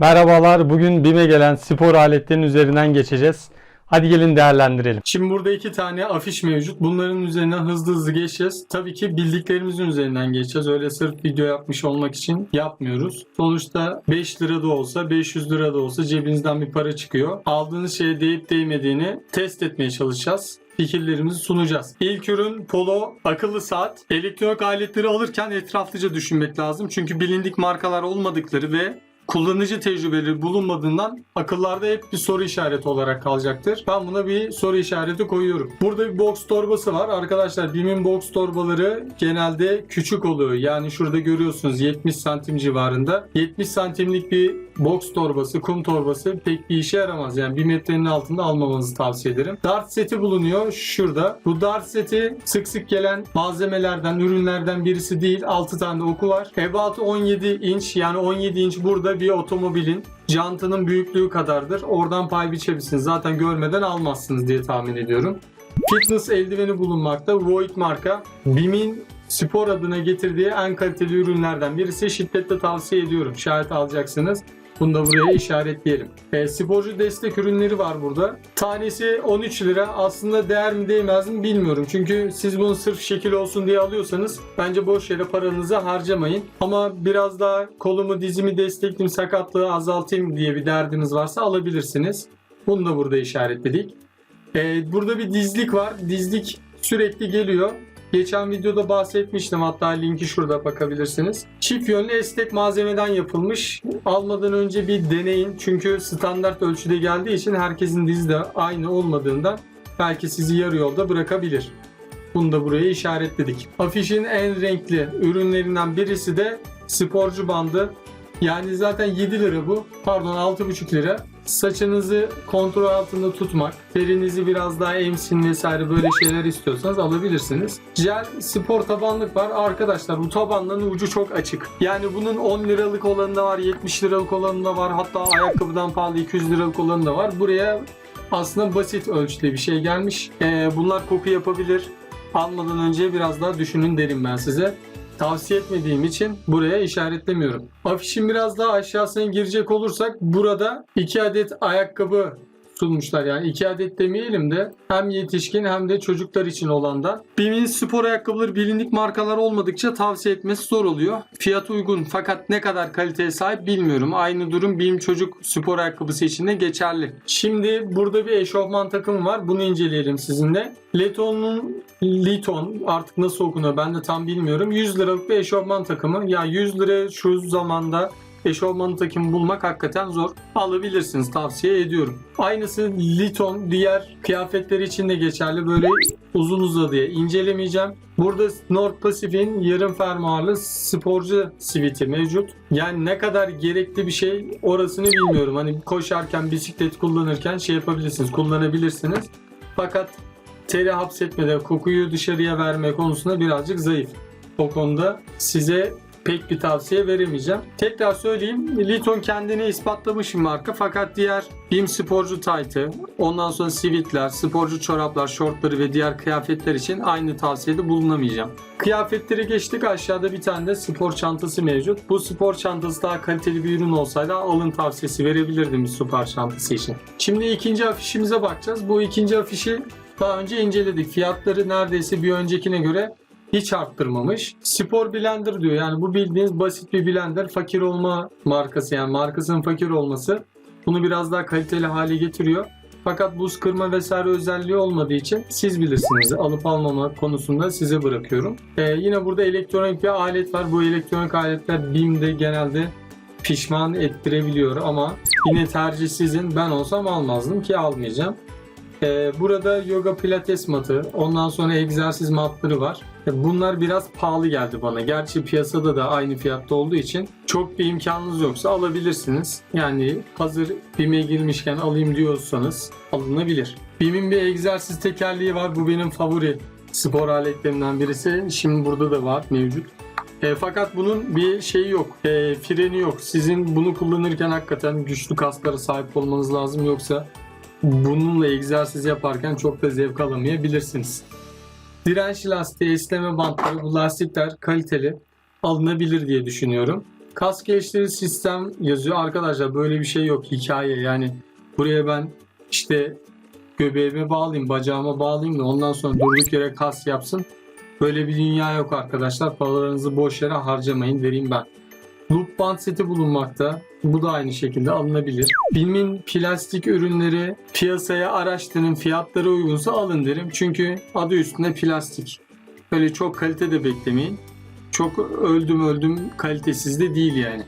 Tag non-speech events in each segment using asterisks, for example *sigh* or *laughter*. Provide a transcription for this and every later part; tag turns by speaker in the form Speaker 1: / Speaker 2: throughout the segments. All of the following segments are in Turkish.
Speaker 1: Merhabalar. Bugün BİM'e gelen spor aletlerinin üzerinden geçeceğiz. Hadi gelin değerlendirelim. Şimdi burada iki tane afiş mevcut. Bunların üzerinden hızlı hızlı geçeceğiz. Tabii ki bildiklerimizin üzerinden geçeceğiz. Öyle sırf video yapmış olmak için yapmıyoruz. Sonuçta 5 lira da olsa 500 lira da olsa cebinizden bir para çıkıyor. Aldığınız şeye değip değmediğini test etmeye çalışacağız fikirlerimizi sunacağız. İlk ürün Polo akıllı saat. Elektronik aletleri alırken etraflıca düşünmek lazım. Çünkü bilindik markalar olmadıkları ve kullanıcı tecrübeleri bulunmadığından akıllarda hep bir soru işareti olarak kalacaktır. Ben buna bir soru işareti koyuyorum. Burada bir box torbası var. Arkadaşlar BİM'in box torbaları genelde küçük oluyor. Yani şurada görüyorsunuz 70 santim civarında. 70 santimlik bir box torbası, kum torbası pek bir işe yaramaz. Yani bir metrenin altında almamanızı tavsiye ederim. Dart seti bulunuyor şurada. Bu dart seti sık sık gelen malzemelerden, ürünlerden birisi değil. 6 tane de oku var. Ebatı 17 inç yani 17 inç burada bir otomobilin jantının büyüklüğü kadardır. Oradan pay biçebilirsiniz. Zaten görmeden almazsınız diye tahmin ediyorum. Fitness eldiveni bulunmakta. Voigt marka. BİM'in spor adına getirdiği en kaliteli ürünlerden birisi. Şiddetle tavsiye ediyorum. Şayet alacaksınız. Bunu da buraya işaretleyelim. E, sporcu destek ürünleri var burada. Tanesi 13 lira. Aslında değer mi değmez mi bilmiyorum. Çünkü siz bunu sırf şekil olsun diye alıyorsanız bence boş yere paranızı harcamayın. Ama biraz daha kolumu dizimi destekleyeyim sakatlığı azaltayım diye bir derdiniz varsa alabilirsiniz. Bunu da burada işaretledik. E, burada bir dizlik var. Dizlik sürekli geliyor. Geçen videoda bahsetmiştim hatta linki şurada bakabilirsiniz. Çift yönlü esnek malzemeden yapılmış. Almadan önce bir deneyin. Çünkü standart ölçüde geldiği için herkesin dizi de aynı olmadığından belki sizi yarı yolda bırakabilir. Bunu da buraya işaretledik. Afişin en renkli ürünlerinden birisi de sporcu bandı. Yani zaten 7 lira bu. Pardon 6,5 lira. Saçınızı kontrol altında tutmak, derinizi biraz daha emsin vesaire böyle şeyler istiyorsanız alabilirsiniz. Jel spor tabanlık var. Arkadaşlar bu tabanların ucu çok açık. Yani bunun 10 liralık olanı da var, 70 liralık olanı da var. Hatta ayakkabıdan pahalı 200 liralık olanı da var. Buraya aslında basit ölçüde bir şey gelmiş. Ee, bunlar koku yapabilir. Almadan önce biraz daha düşünün derim ben size tavsiye etmediğim için buraya işaretlemiyorum. Afişin biraz daha aşağısına girecek olursak burada iki adet ayakkabı sunmuşlar. Yani iki adet demeyelim de hem yetişkin hem de çocuklar için olandan. BİM'in spor ayakkabıları bilindik markalar olmadıkça tavsiye etmesi zor oluyor. Fiyat uygun fakat ne kadar kaliteye sahip bilmiyorum. Aynı durum BİM çocuk spor ayakkabısı için de geçerli. Şimdi burada bir eşofman takımı var. Bunu inceleyelim sizinle. Leton'un Liton artık nasıl okunuyor ben de tam bilmiyorum. 100 liralık bir eşofman takımı. Ya 100 lira şu zamanda eşofmanı takımı bulmak hakikaten zor. Alabilirsiniz tavsiye ediyorum. Aynısı Liton diğer kıyafetler için de geçerli. Böyle uzun uzadıya incelemeyeceğim. Burada North Pacific'in yarım fermuarlı sporcu siviti mevcut. Yani ne kadar gerekli bir şey orasını bilmiyorum. Hani koşarken, bisiklet kullanırken şey yapabilirsiniz, kullanabilirsiniz. Fakat teri hapsetmede, kokuyu dışarıya verme konusunda birazcık zayıf. O konuda size pek bir tavsiye veremeyeceğim. Tekrar söyleyeyim. Liton kendini ispatlamış bir marka fakat diğer BİM sporcu taytı, ondan sonra sivitler, sporcu çoraplar, şortları ve diğer kıyafetler için aynı tavsiyede bulunamayacağım. Kıyafetleri geçtik aşağıda bir tane de spor çantası mevcut. Bu spor çantası daha kaliteli bir ürün olsaydı alın tavsiyesi verebilirdim bir spor çantası için. Şimdi ikinci afişimize bakacağız. Bu ikinci afişi daha önce inceledik. Fiyatları neredeyse bir öncekine göre hiç arttırmamış. Spor blender diyor. Yani bu bildiğiniz basit bir blender. Fakir olma markası yani markasının fakir olması bunu biraz daha kaliteli hale getiriyor. Fakat buz kırma vesaire özelliği olmadığı için siz bilirsiniz. Alıp almama konusunda size bırakıyorum. Ee, yine burada elektronik bir alet var. Bu elektronik aletler BİM'de genelde pişman ettirebiliyor ama yine tercih sizin. Ben olsam almazdım ki almayacağım. Ee, burada yoga pilates matı, ondan sonra egzersiz matları var. E, Bunlar biraz pahalı geldi bana. Gerçi piyasada da aynı fiyatta olduğu için çok bir imkanınız yoksa alabilirsiniz. Yani hazır BİM'e girmişken alayım diyorsanız alınabilir. BİM'in bir egzersiz tekerleği var. Bu benim favori spor aletlerinden birisi. Şimdi burada da var mevcut. E, fakat bunun bir şeyi yok. E, freni yok. Sizin bunu kullanırken hakikaten güçlü kaslara sahip olmanız lazım. Yoksa bununla egzersiz yaparken çok da zevk alamayabilirsiniz. Direnç lastiği, esneme bantları, bu lastikler kaliteli alınabilir diye düşünüyorum. Kas geliştirici sistem yazıyor. Arkadaşlar böyle bir şey yok. Hikaye yani buraya ben işte göbeğime bağlayayım, bacağıma bağlayayım da ondan sonra durduk yere kas yapsın. Böyle bir dünya yok arkadaşlar. Paralarınızı boş yere harcamayın vereyim ben. Loop band seti bulunmakta. Bu da aynı şekilde alınabilir. BİM'in plastik ürünleri piyasaya araştırın fiyatları uygunsa alın derim. Çünkü adı üstünde plastik. Böyle çok kalite de beklemeyin. Çok öldüm öldüm kalitesiz de değil yani.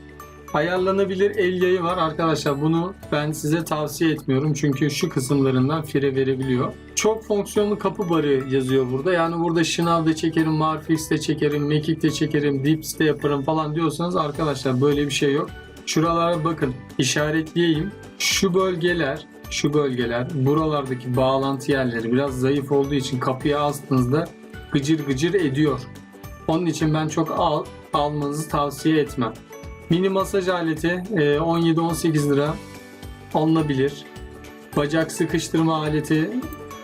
Speaker 1: Ayarlanabilir el yayı var arkadaşlar bunu ben size tavsiye etmiyorum çünkü şu kısımlarından fire verebiliyor. Çok fonksiyonlu kapı barı yazıyor burada. Yani burada şınavda çekerim, Marfix'te çekerim, Mekik'te çekerim, Dips'te yaparım falan diyorsanız arkadaşlar böyle bir şey yok. Şuralara bakın işaretleyeyim. Şu bölgeler, şu bölgeler buralardaki bağlantı yerleri biraz zayıf olduğu için kapıya astığınızda gıcır gıcır ediyor. Onun için ben çok al, almanızı tavsiye etmem. Mini masaj aleti e, 17-18 lira alınabilir. Bacak sıkıştırma aleti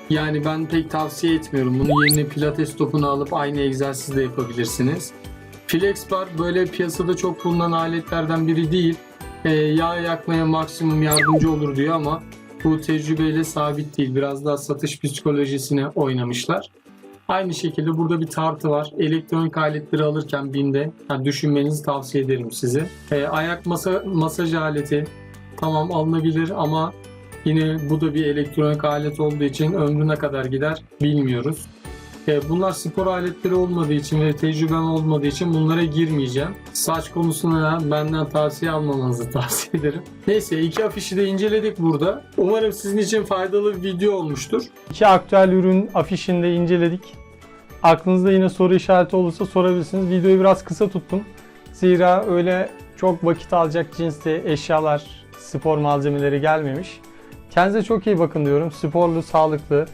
Speaker 1: yani ben pek tavsiye etmiyorum. Bunun yerine pilates topunu alıp aynı egzersizi de yapabilirsiniz. Flex bar böyle piyasada çok bulunan aletlerden biri değil. E, yağ yakmaya maksimum yardımcı olur diyor ama bu tecrübeyle sabit değil. Biraz daha satış psikolojisine oynamışlar. Aynı şekilde burada bir tartı var. Elektronik aletleri alırken BİM'de yani düşünmenizi tavsiye ederim size. E, ayak masa, masaj aleti tamam alınabilir ama yine bu da bir elektronik alet olduğu için ömrüne kadar gider bilmiyoruz. E, bunlar spor aletleri olmadığı için ve tecrübem olmadığı için bunlara girmeyeceğim. Saç konusuna benden tavsiye almamanızı *laughs* tavsiye ederim. Neyse iki afişi de inceledik burada. Umarım sizin için faydalı bir video olmuştur.
Speaker 2: İki aktüel ürün afişini de inceledik. Aklınızda yine soru işareti olursa sorabilirsiniz. Videoyu biraz kısa tuttum. Zira öyle çok vakit alacak cinste eşyalar, spor malzemeleri gelmemiş. Kendinize çok iyi bakın diyorum. Sporlu, sağlıklı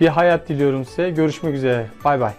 Speaker 2: bir hayat diliyorum size. Görüşmek üzere. Bay bay.